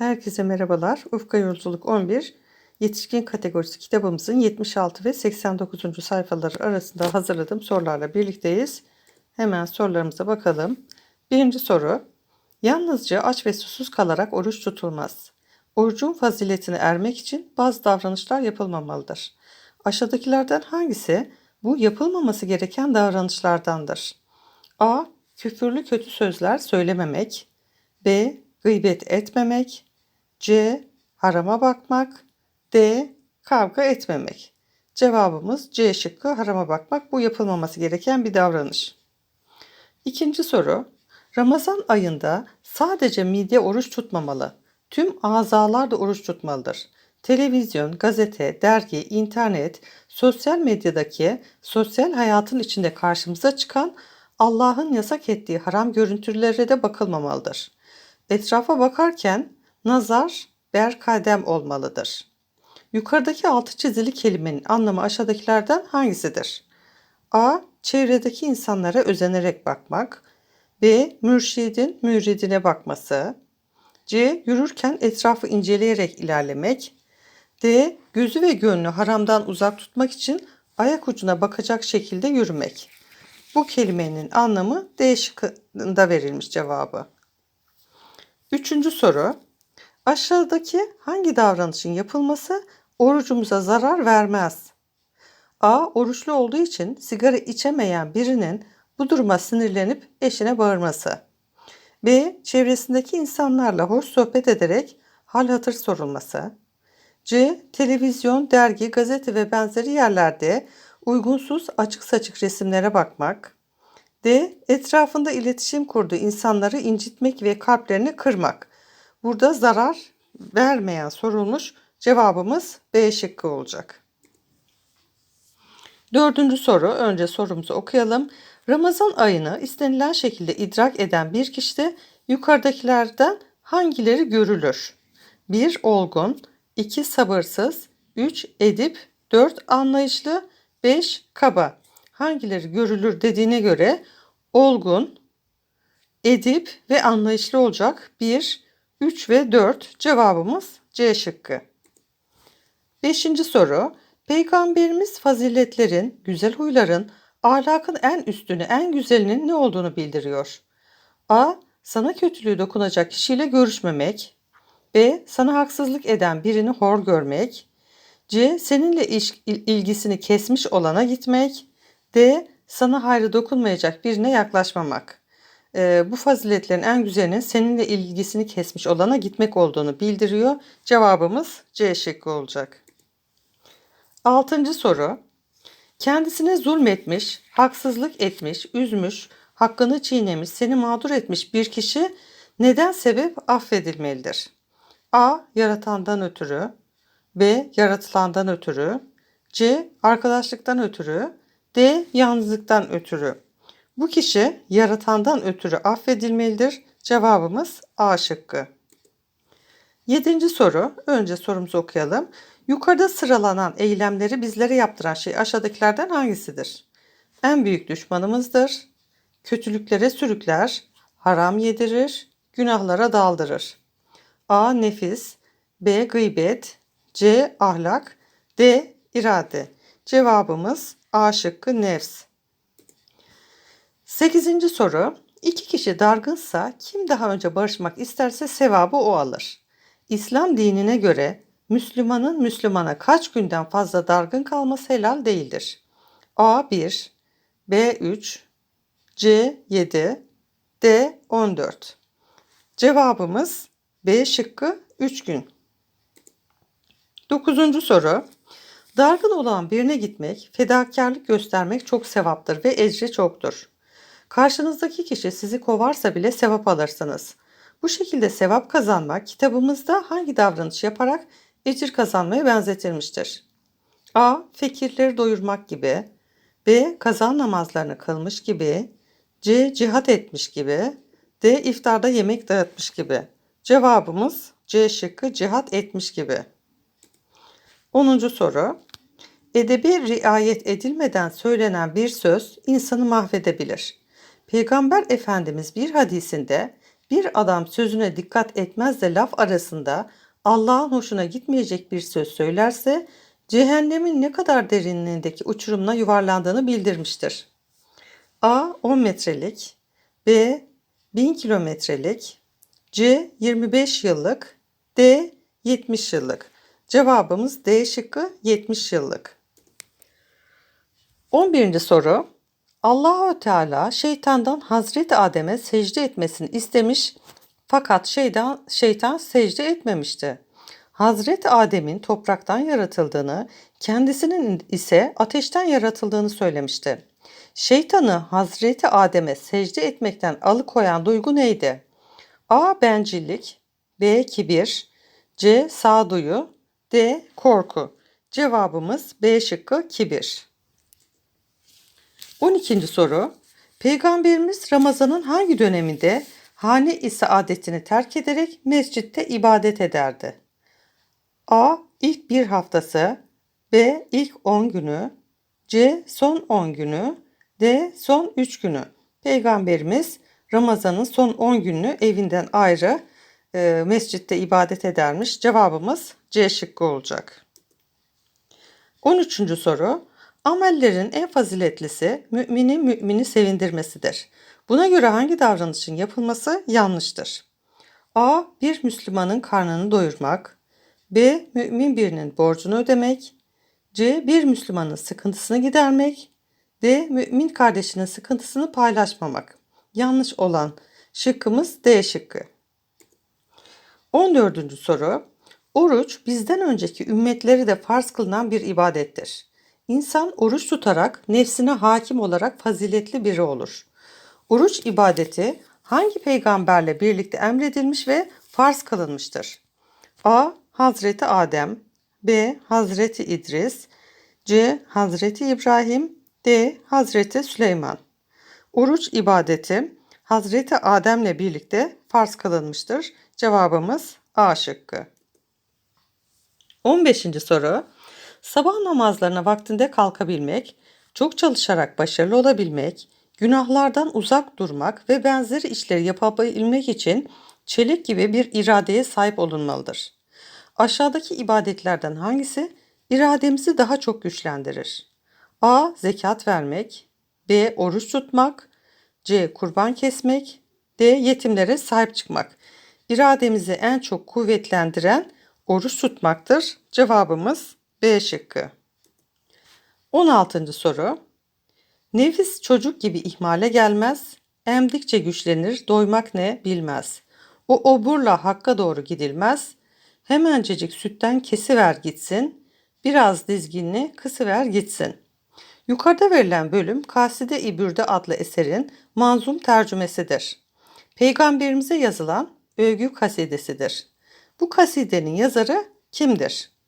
Herkese merhabalar. Ufka Yolculuk 11 yetişkin kategorisi kitabımızın 76 ve 89. sayfaları arasında hazırladığım sorularla birlikteyiz. Hemen sorularımıza bakalım. Birinci soru. Yalnızca aç ve susuz kalarak oruç tutulmaz. Orucun faziletine ermek için bazı davranışlar yapılmamalıdır. Aşağıdakilerden hangisi bu yapılmaması gereken davranışlardandır? A. Küfürlü kötü sözler söylememek. B. Gıybet etmemek. C. Harama bakmak. D. Kavga etmemek. Cevabımız C şıkkı harama bakmak. Bu yapılmaması gereken bir davranış. İkinci soru. Ramazan ayında sadece mide oruç tutmamalı. Tüm azalar da oruç tutmalıdır. Televizyon, gazete, dergi, internet, sosyal medyadaki sosyal hayatın içinde karşımıza çıkan Allah'ın yasak ettiği haram görüntülere de bakılmamalıdır. Etrafa bakarken nazar berkadem olmalıdır. Yukarıdaki altı çizili kelimenin anlamı aşağıdakilerden hangisidir? A. Çevredeki insanlara özenerek bakmak. B. Mürşidin müridine bakması. C. Yürürken etrafı inceleyerek ilerlemek. D. Gözü ve gönlü haramdan uzak tutmak için ayak ucuna bakacak şekilde yürümek. Bu kelimenin anlamı D şıkkında verilmiş cevabı. Üçüncü soru. Aşağıdaki hangi davranışın yapılması orucumuza zarar vermez? A. Oruçlu olduğu için sigara içemeyen birinin bu duruma sinirlenip eşine bağırması. B. Çevresindeki insanlarla hoş sohbet ederek hal hatır sorulması. C. Televizyon, dergi, gazete ve benzeri yerlerde uygunsuz açık saçık resimlere bakmak. D. Etrafında iletişim kurduğu insanları incitmek ve kalplerini kırmak. Burada zarar vermeyen sorulmuş cevabımız B şıkkı olacak. Dördüncü soru. Önce sorumuzu okuyalım. Ramazan ayını istenilen şekilde idrak eden bir kişide yukarıdakilerden hangileri görülür? 1. Olgun 2. Sabırsız 3. Edip 4. Anlayışlı 5. Kaba hangileri görülür dediğine göre olgun, edip ve anlayışlı olacak 1, 3 ve 4 cevabımız C şıkkı. Beşinci soru. Peygamberimiz faziletlerin, güzel huyların, ahlakın en üstünü, en güzelinin ne olduğunu bildiriyor. A. Sana kötülüğü dokunacak kişiyle görüşmemek. B. Sana haksızlık eden birini hor görmek. C. Seninle ilgisini kesmiş olana gitmek. D. Sana hayrı dokunmayacak birine yaklaşmamak. E, bu faziletlerin en güzelinin seninle ilgisini kesmiş olana gitmek olduğunu bildiriyor. Cevabımız C şıkkı olacak. Altıncı soru. Kendisine zulmetmiş, haksızlık etmiş, üzmüş, hakkını çiğnemiş, seni mağdur etmiş bir kişi neden sebep affedilmelidir? A. Yaratandan ötürü B. Yaratılandan ötürü C. Arkadaşlıktan ötürü D. Yalnızlıktan ötürü. Bu kişi yaratandan ötürü affedilmelidir. Cevabımız A şıkkı. Yedinci soru. Önce sorumuzu okuyalım. Yukarıda sıralanan eylemleri bizlere yaptıran şey aşağıdakilerden hangisidir? En büyük düşmanımızdır. Kötülüklere sürükler. Haram yedirir. Günahlara daldırır. A. Nefis B. Gıybet C. Ahlak D. irade. Cevabımız A şıkkı nefs. Sekizinci soru. İki kişi dargınsa kim daha önce barışmak isterse sevabı o alır. İslam dinine göre Müslümanın Müslümana kaç günden fazla dargın kalması helal değildir. A 1, B 3, C 7, D 14. Cevabımız B şıkkı 3 gün. Dokuzuncu soru. Dargın olan birine gitmek, fedakarlık göstermek çok sevaptır ve ecri çoktur. Karşınızdaki kişi sizi kovarsa bile sevap alırsınız. Bu şekilde sevap kazanmak kitabımızda hangi davranış yaparak ecir kazanmaya benzetilmiştir? A. Fikirleri doyurmak gibi. B. Kazan namazlarını kılmış gibi. C. Cihat etmiş gibi. D. iftarda yemek dağıtmış gibi. Cevabımız C şıkkı cihat etmiş gibi. 10. soru. Edebi riayet edilmeden söylenen bir söz insanı mahvedebilir. Peygamber Efendimiz bir hadisinde Bir adam sözüne dikkat etmez de laf arasında Allah'ın hoşuna gitmeyecek bir söz söylerse cehennemin ne kadar derinliğindeki uçurumuna yuvarlandığını bildirmiştir. A 10 metrelik, B 1000 kilometrelik, C 25 yıllık, D 70 yıllık. Cevabımız D şıkkı 70 yıllık. 11. soru. Allahu Teala şeytandan Hazreti Adem'e secde etmesini istemiş fakat şeytan, şeytan secde etmemişti. Hazreti Adem'in topraktan yaratıldığını, kendisinin ise ateşten yaratıldığını söylemişti. Şeytanı Hazreti Adem'e secde etmekten alıkoyan duygu neydi? A. Bencillik B. Kibir C. Sağduyu D. Korku Cevabımız B şıkkı kibir. 12. soru. Peygamberimiz Ramazan'ın hangi döneminde hane ise adetini terk ederek mescitte ibadet ederdi? A. İlk bir haftası B. İlk 10 günü C. Son 10 günü D. Son 3 günü. Peygamberimiz Ramazan'ın son 10 gününü evinden ayrı e, mescitte ibadet edermiş. Cevabımız C şıkkı olacak. 13. soru. Amellerin en faziletlisi müminin mümini sevindirmesidir. Buna göre hangi davranışın yapılması yanlıştır? A. Bir Müslümanın karnını doyurmak. B. Mümin birinin borcunu ödemek. C. Bir Müslümanın sıkıntısını gidermek. D. Mümin kardeşinin sıkıntısını paylaşmamak. Yanlış olan şıkkımız D şıkkı. 14. soru. Oruç bizden önceki ümmetleri de farz kılınan bir ibadettir. İnsan oruç tutarak nefsine hakim olarak faziletli biri olur. Oruç ibadeti hangi peygamberle birlikte emredilmiş ve farz kılınmıştır? A. Hazreti Adem B. Hazreti İdris C. Hazreti İbrahim D. Hazreti Süleyman Oruç ibadeti Hazreti Adem'le birlikte farz kılınmıştır. Cevabımız A şıkkı. 15. soru. Sabah namazlarına vaktinde kalkabilmek, çok çalışarak başarılı olabilmek, günahlardan uzak durmak ve benzeri işleri yapabilmek için çelik gibi bir iradeye sahip olunmalıdır. Aşağıdaki ibadetlerden hangisi irademizi daha çok güçlendirir? A. Zekat vermek B. Oruç tutmak C. Kurban kesmek D. Yetimlere sahip çıkmak. İrademizi en çok kuvvetlendiren oruç tutmaktır. Cevabımız B şıkkı. 16. soru. Nefis çocuk gibi ihmale gelmez, emdikçe güçlenir, doymak ne bilmez. O oburla hakka doğru gidilmez, hemencecik sütten kesiver gitsin, biraz dizginli kısıver gitsin. Yukarıda verilen bölüm Kaside İbürde adlı eserin manzum tercümesidir. Peygamberimize yazılan övgü kasidesidir. Bu kasidenin yazarı kimdir?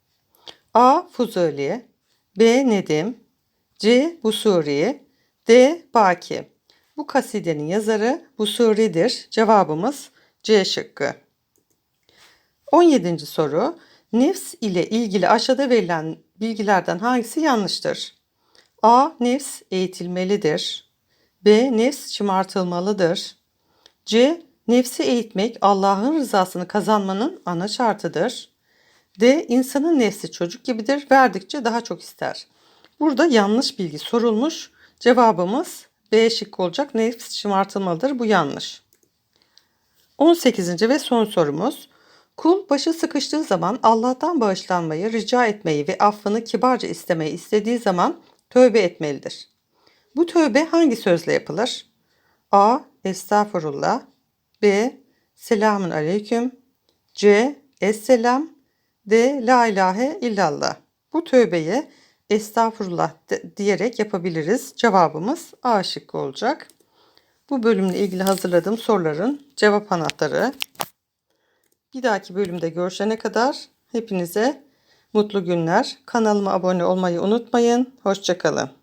A. Fuzuli B. Nedim C. Busuri D. Baki Bu kasidenin yazarı Busuri'dir. Cevabımız C şıkkı. 17. soru. Nefs ile ilgili aşağıda verilen bilgilerden hangisi yanlıştır? A. Nefs eğitilmelidir. B. Nefs şımartılmalıdır. C. Nefsi eğitmek Allah'ın rızasını kazanmanın ana şartıdır. D. İnsanın nefsi çocuk gibidir. Verdikçe daha çok ister. Burada yanlış bilgi sorulmuş. Cevabımız B şık olacak. Nefs şımartılmalıdır. Bu yanlış. 18. ve son sorumuz. Kul başı sıkıştığı zaman Allah'tan bağışlanmayı, rica etmeyi ve affını kibarca istemeyi istediği zaman tövbe etmelidir. Bu tövbe hangi sözle yapılır? A. Estağfurullah B. Selamun aleyküm C. Esselam D. La ilahe illallah. Bu tövbeye estağfurullah diyerek yapabiliriz. Cevabımız A şıkkı olacak. Bu bölümle ilgili hazırladığım soruların cevap anahtarı. Bir dahaki bölümde görüşene kadar hepinize mutlu günler. Kanalıma abone olmayı unutmayın. Hoşçakalın.